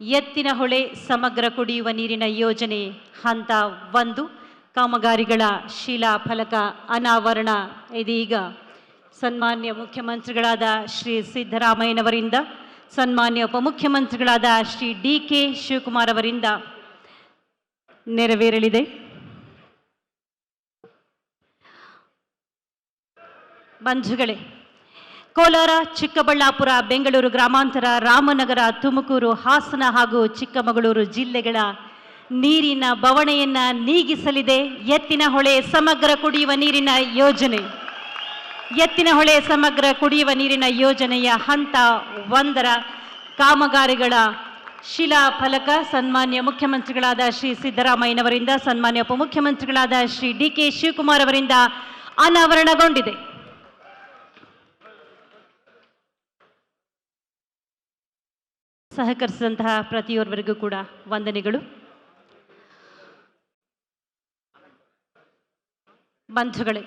ಎತ್ತಿನಹೊಳೆ ಸಮಗ್ರ ಕುಡಿಯುವ ನೀರಿನ ಯೋಜನೆ ಹಂತ ಒಂದು. ಕಾಮಗಾರಿಗಳ ಶಿಲಾ ಫಲಕ ಅನಾವರಣ. ಇದೀಗ ಸನ್ಮಾನ್ಯ ಮುಖ್ಯಮಂತ್ರಿಗಳಾದ ಶ್ರೀ ಸಿದ್ದರಾಮಯ್ಯನವರಿಂದ, ಸನ್ಮಾನ್ಯ ಉಪಮುಖ್ಯಮಂತ್ರಿಗಳಾದ ಶ್ರೀ ಡಿ ಕೆ ಶಿವಕುಮಾರ್ ಅವರಿಂದ ನೆರವೇರಲಿದೆ. ಬಂಧುಗಳೇ ಕೋಲಾರ, ಚಿಕ್ಕಬಳ್ಳಾಪುರ, ಬೆಂಗಳೂರು ಗ್ರಾಮಾಂತರ, ರಾಮನಗರ, ತುಮಕೂರು, ಹಾಸನ ಹಾಗೂ ಚಿಕ್ಕಮಗಳೂರು ಜಿಲ್ಲೆಗಳ ನೀರಿನ ಬವಣೆಯನ್ನ ನೀಗಿಸಲಿದೆ. ಎತ್ತಿನ ಹೊಳೆ ಸಮಗ್ರ ಕುಡಿಯುವ ನೀರಿನ ಯೋಜನೆ. ಎತ್ತಿನ ಹೊಳೆ ಸಮಗ್ರ ಕುಡಿಯುವ ನೀರಿನ ಯೋಜನೆಯ ಹಂತ ಒಂದರ ಕಾಮಗಾರಿಗಳ ಶಿಲಾಫಲಕ ಸನ್ಮಾನ್ಯ ಮುಖ್ಯಮಂತ್ರಿಗಳಾದ ಶ್ರೀ ಸಿದ್ದರಾಮಯ್ಯನವರಿಂದ, ಸನ್ಮಾನ್ಯ ಉಪಮುಖ್ಯಮಂತ್ರಿಗಳಾದ ಶ್ರೀ ಡಿ ಕೆ ಶಿವಕುಮಾರ್ ಅವರಿಂದ ಅನಾವರಣಗೊಂಡಿದೆ. ಸಹಕರಿಸಿದಂತಹ ಪ್ರತಿಯೊರ್ವರಿಗೂ ಕೂಡ ವಂದನೆಗಳು. ಬಂಧುಗಳೇ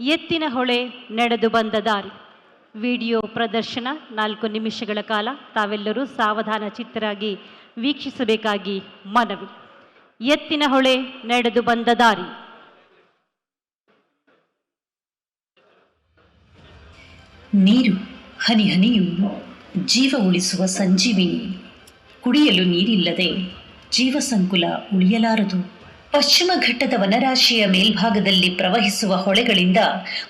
ಎತ್ತಿನ ಹೊಳೆ ನಡೆದು ಬಂದ ದಾರಿ. ವಿಡಿಯೋ ಪ್ರದರ್ಶನ ನಾಲ್ಕು ನಿಮಿಷಗಳ ಕಾಲ ತಾವೆಲ್ಲರೂ ಸಾವಧಾನ ಚಿತ್ತರಾಗಿ ವೀಕ್ಷಿಸಬೇಕಾಗಿ ಮನವಿ. ಎತ್ತಿನ ಹೊಳೆ ನಡೆದು ಬಂದ ದಾರಿ. ನೀರು, ಹನಿ ಹನಿಯು, ಜೀವ ಉಳಿಸುವ ಸಂಜೀವಿನಿ. ಕುಡಿಯಲು ನೀರಿಲ್ಲದೆ ಜೀವ ಸಂಕುಲ ಉಳಿಯಲಾರದು. ಪಶ್ಚಿಮ ಘಟ್ಟದ ವನರಾಶಿಯ ಮೇಲ್ಭಾಗದಲ್ಲಿ ಪ್ರವಹಿಸುವ ಹೊಳೆಗಳಿಂದ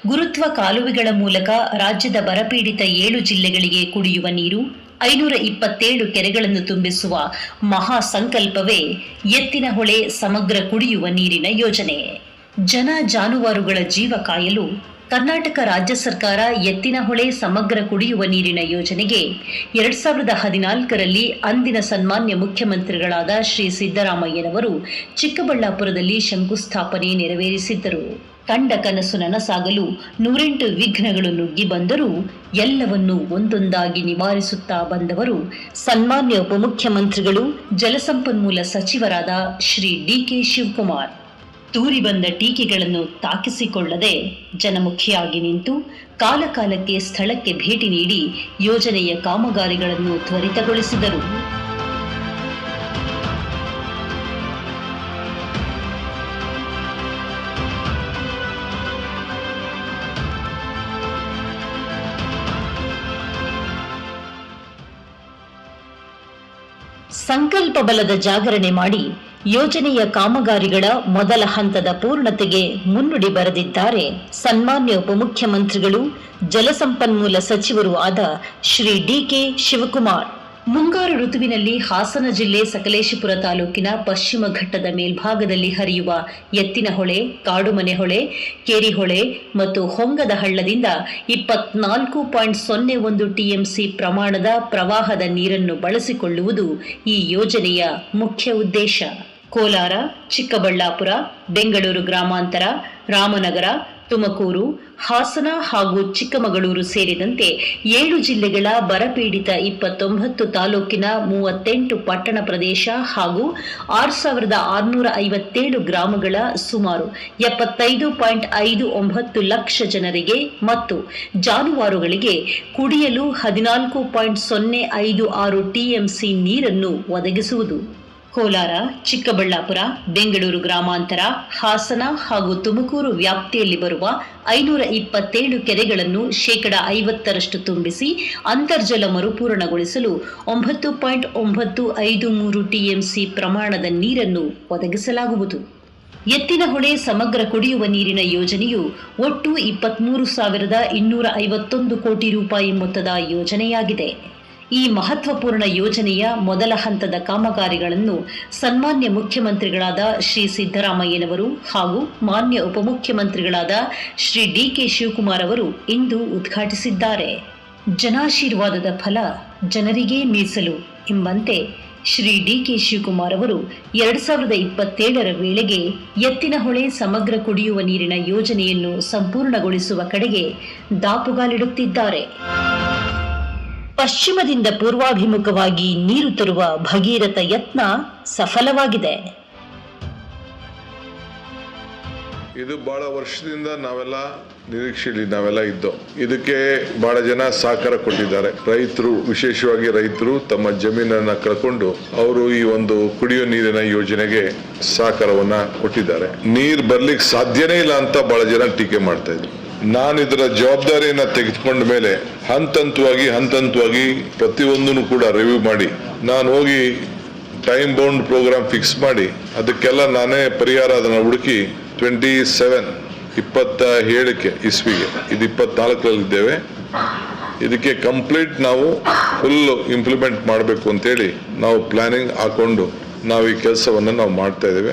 ಗುರುತ್ವ ಕಾಲುವೆಗಳ ಮೂಲಕ ರಾಜ್ಯದ ಬರಪೀಡಿತ ಏಳು ಜಿಲ್ಲೆಗಳಿಗೆ ಕುಡಿಯುವ ನೀರು, ಐನೂರ ಇಪ್ಪತ್ತೇಳು ಕೆರೆಗಳನ್ನು ತುಂಬಿಸುವ ಮಹಾ ಸಂಕಲ್ಪವೇ ಎತ್ತಿನ ಹೊಳೆ ಸಮಗ್ರ ಕುಡಿಯುವ ನೀರಿನ ಯೋಜನೆ. ಜನ ಜಾನುವಾರುಗಳ ಜೀವ ಕಾಯಲು ಕರ್ನಾಟಕ ರಾಜ್ಯ ಸರ್ಕಾರ ಎತ್ತಿನಹೊಳೆ ಸಮಗ್ರ ಕುಡಿಯುವ ನೀರಿನ ಯೋಜನೆಗೆ ಎರಡ್ ಸಾವಿರದ ಹದಿನಾಲ್ಕರಲ್ಲಿ ಅಂದಿನ ಸನ್ಮಾನ್ಯ ಮುಖ್ಯಮಂತ್ರಿಗಳಾದ ಶ್ರೀ ಸಿದ್ದರಾಮಯ್ಯನವರು ಚಿಕ್ಕಬಳ್ಳಾಪುರದಲ್ಲಿ ಶಂಕುಸ್ಥಾಪನೆ ನೆರವೇರಿಸಿದ್ದರು. ಕಂಡ ಕನಸು ನನಸಾಗಲು ನೂರೆಂಟು ವಿಘ್ನಗಳು ನುಗ್ಗಿ ಬಂದರೂ ಎಲ್ಲವನ್ನೂ ಒಂದೊಂದಾಗಿ ನಿವಾರಿಸುತ್ತಾ ಬಂದವರು ಸನ್ಮಾನ್ಯ ಉಪಮುಖ್ಯಮಂತ್ರಿಗಳು, ಜಲಸಂಪನ್ಮೂಲ ಸಚಿವರಾದ ಶ್ರೀ ಡಿ ಕೆ ಶಿವಕುಮಾರ್. ತೂರಿ ಬಂದ ಟೀಕೆಗಳನ್ನು ತಾಕಿಸಿಕೊಳ್ಳದೆ ಜನಮುಖಿಯಾಗಿ ನಿಂತು ಕಾಲಕಾಲಕ್ಕೆ ಸ್ಥಳಕ್ಕೆ ಭೇಟಿ ನೀಡಿ ಯೋಜನೆಯ ಕಾಮಗಾರಿಗಳನ್ನು ತ್ವರಿತಗೊಳಿಸಿದರು. ಸಂಕಲ್ಪ ಬಲದ ಜಾಗರಣೆ ಮಾಡಿ ಯೋಜನೆಯ ಕಾಮಗಾರಿಗಳ ಮೊದಲ ಹಂತದ ಪೂರ್ಣತೆಗೆ ಮುನ್ನುಡಿ ಬರೆದಿದ್ದಾರೆ. ಸನ್ಮಾನ್ಯ ಉಪಮುಖ್ಯಮಂತ್ರಿಗಳು ಜಲಸಂಪನ್ಮೂಲ ಸಚಿವರು ಆದ ಶ್ರೀ ಡಿ ಕೆ ಶಿವಕುಮಾರ್. ಮುಂಗಾರು ಋತುವಿನಲ್ಲಿ ಹಾಸನ ಜಿಲ್ಲೆ ಸಕಲೇಶಪುರ ತಾಲೂಕಿನ ಪಶ್ಚಿಮ ಘಟ್ಟದ ಮೇಲ್ಭಾಗದಲ್ಲಿ ಹರಿಯುವ ಎತ್ತಿನಹೊಳೆ ಕಾಡುಮನೆ ಹೊಳೆ ಕೇರಿಹೊಳೆ ಮತ್ತು ಹೊಂಗದ ಹಳ್ಳದಿಂದ ಇಪ್ಪತ್ನಾಲ್ಕು ಪಾಯಿಂಟ್ ಸೊನ್ನೆ ಒಂದು ಟಿಎಂಸಿ ಪ್ರಮಾಣದ ಪ್ರವಾಹದ ನೀರನ್ನು ಬಳಸಿಕೊಳ್ಳುವುದು ಈ ಯೋಜನೆಯ ಮುಖ್ಯ ಉದ್ದೇಶ. ಕೋಲಾರ, ಚಿಕ್ಕಬಳ್ಳಾಪುರ, ಬೆಂಗಳೂರು ಗ್ರಾಮಾಂತರ, ರಾಮನಗರ, ತುಮಕೂರು, ಹಾಸನ ಹಾಗೂ ಚಿಕ್ಕಮಗಳೂರು ಸೇರಿದಂತೆ ಏಳು ಜಿಲ್ಲೆಗಳ ಬರಪೀಡಿತ ಇಪ್ಪತ್ತೊಂಬತ್ತು ತಾಲೂಕಿನ ಮೂವತ್ತೆಂಟು ಪಟ್ಟಣ ಪ್ರದೇಶ ಹಾಗೂ ಆರು ಸಾವಿರದ ಆರುನೂರ ಐವತ್ತೇಳು ಗ್ರಾಮಗಳ ಸುಮಾರು ಎಪ್ಪತ್ತೈದು ಪಾಯಿಂಟ್ ಐದು ಒಂಬತ್ತು ಲಕ್ಷ ಜನರಿಗೆ ಮತ್ತು ಜಾನುವಾರುಗಳಿಗೆ ಕುಡಿಯಲು ಹದಿನಾಲ್ಕು ಪಾಯಿಂಟ್ ಸೊನ್ನೆ ಐದು ಆರು ಟಿಎಂಸಿ ನೀರನ್ನು ಒದಗಿಸುವುದು. ಕೋಲಾರ, ಚಿಕ್ಕಬಳ್ಳಾಪುರ, ಬೆಂಗಳೂರು ಗ್ರಾಮಾಂತರ, ಹಾಸನ ಹಾಗೂ ತುಮಕೂರು ವ್ಯಾಪ್ತಿಯಲ್ಲಿ ಬರುವ ಐನೂರ ಇಪ್ಪತ್ತೇಳು ಕೆರೆಗಳನ್ನು ಶೇಕಡ ಐವತ್ತರಷ್ಟು ತುಂಬಿಸಿ ಅಂತರ್ಜಲ ಮರುಪೂರಣಗೊಳಿಸಲು ಒಂಬತ್ತು ಪಾಯಿಂಟ್ ಒಂಬತ್ತು ಐದು ಮೂರು ಟಿಎಂಸಿ ಪ್ರಮಾಣದ ನೀರನ್ನು ಒದಗಿಸಲಾಗುವುದು. ಎತ್ತಿನಹೊಳೆ ಸಮಗ್ರ ಕುಡಿಯುವ ನೀರಿನ ಯೋಜನೆಯು ಒಟ್ಟು ಇಪ್ಪತ್ಮೂರು ಸಾವಿರದ ಇನ್ನೂರ ಐವತ್ತೊಂದು ಕೋಟಿ ರೂಪಾಯಿ ಮೊತ್ತದ ಯೋಜನೆಯಾಗಿದೆ. ಈ ಮಹತ್ವಪೂರ್ಣ ಯೋಜನೆಯ ಮೊದಲ ಹಂತದ ಕಾಮಗಾರಿಗಳನ್ನು ಸನ್ಮಾನ್ಯ ಮುಖ್ಯಮಂತ್ರಿಗಳಾದ ಶ್ರೀ ಸಿದ್ದರಾಮಯ್ಯನವರು ಹಾಗೂ ಮಾನ್ಯ ಉಪಮುಖ್ಯಮಂತ್ರಿಗಳಾದ ಶ್ರೀ ಡಿ ಕೆ ಶಿವಕುಮಾರ್ ಅವರು ಇಂದು ಉದ್ಘಾಟಿಸಿದ್ದಾರೆ. ಜನಾಶೀರ್ವಾದದ ಫಲ ಜನರಿಗೆ ಮೀಸಲು ಎಂಬಂತೆ ಶ್ರೀ ಡಿ ಕೆ ಶಿವಕುಮಾರ್ ಅವರು ಎರಡು ಸಾವಿರದ ಇಪ್ಪತ್ತೇಳರ ವೇಳೆಗೆ ಎತ್ತಿನಹೊಳೆ ಸಮಗ್ರ ಕುಡಿಯುವ ನೀರಿನ ಯೋಜನೆಯನ್ನು ಸಂಪೂರ್ಣಗೊಳಿಸುವ ಕಡೆಗೆ ದಾಪುಗಾಲಿಡುತ್ತಿದ್ದಾರೆ. ಪಶ್ಚಿಮದಿಂದ ಪೂರ್ವಾಭಿಮುಖವಾಗಿ ನೀರು ತರುವ ಭಗೀರಥ ಯತ್ನ ಸಫಲವಾಗಿದೆ. ಇದು ಬಹಳ ವರ್ಷದಿಂದ ನಾವೆಲ್ಲ ನಿರೀಕ್ಷೆಯಲ್ಲಿ ನಾವೆಲ್ಲ ಇದ್ದೋ, ಇದಕ್ಕೆ ಬಹಳ ಜನ ಸಹಕಾರ ಕೊಟ್ಟಿದ್ದಾರೆ. ರೈತರು, ವಿಶೇಷವಾಗಿ ರೈತರು ತಮ್ಮ ಜಮೀನನ್ನ ಕಳ್ಕೊಂಡು ಅವರು ಈ ಒಂದು ಕುಡಿಯೋ ನೀರಿನ ಯೋಜನೆಗೆ ಸಹಕಾರವನ್ನ ಕೊಟ್ಟಿದ್ದಾರೆ. ನೀರು ಬರ್ಲಿಕ್ಕೆ ಸಾಧ್ಯನೇ ಇಲ್ಲ ಅಂತ ಬಹಳ ಜನ ಟೀಕೆ ಮಾಡ್ತಾ ಇದ್ರು. ನಾನು ಇದರ ಜವಾಬ್ದಾರಿಯನ್ನ ತೆಗೆದುಕೊಂಡ ಮೇಲೆ ಹಂತ ಹಂತವಾಗಿ ಹಂತ ಹಂತವಾಗಿ ಪ್ರತಿಯೊಂದನ್ನು ಕೂಡ ರಿವ್ಯೂ ಮಾಡಿ. ನಾನು ಹೋಗಿ ಟೈಮ್ ಬೌಂಡ್ ಪ್ರೋಗ್ರಾಮ್ ಫಿಕ್ಸ್ ಮಾಡಿ, ಅದಕ್ಕೆಲ್ಲ ನಾನೇ ಪರಿಹಾರ ಅದನ್ನು ಹುಡುಕಿ ಟ್ವೆಂಟಿ ಸೆವೆನ್ ಇಪ್ಪತ್ತ ಏಳಕ್ಕೆ ಇಸ್ವಿಗೆ, ಇದು ಇಪ್ಪತ್ನಾಲ್ಕರಲ್ಲಿದ್ದೇವೆ. ಇದಕ್ಕೆ ಕಂಪ್ಲೀಟ್ ನಾವು ಫುಲ್ ಇಂಪ್ಲಿಮೆಂಟ್ ಮಾಡಬೇಕು ಅಂತೇಳಿ ನಾವು ಪ್ಲಾನಿಂಗ್ ಹಾಕೊಂಡು ನಾವು ಈ ಕೆಲಸವನ್ನು ನಾವು ಮಾಡ್ತಾ ಇದ್ದೇವೆ.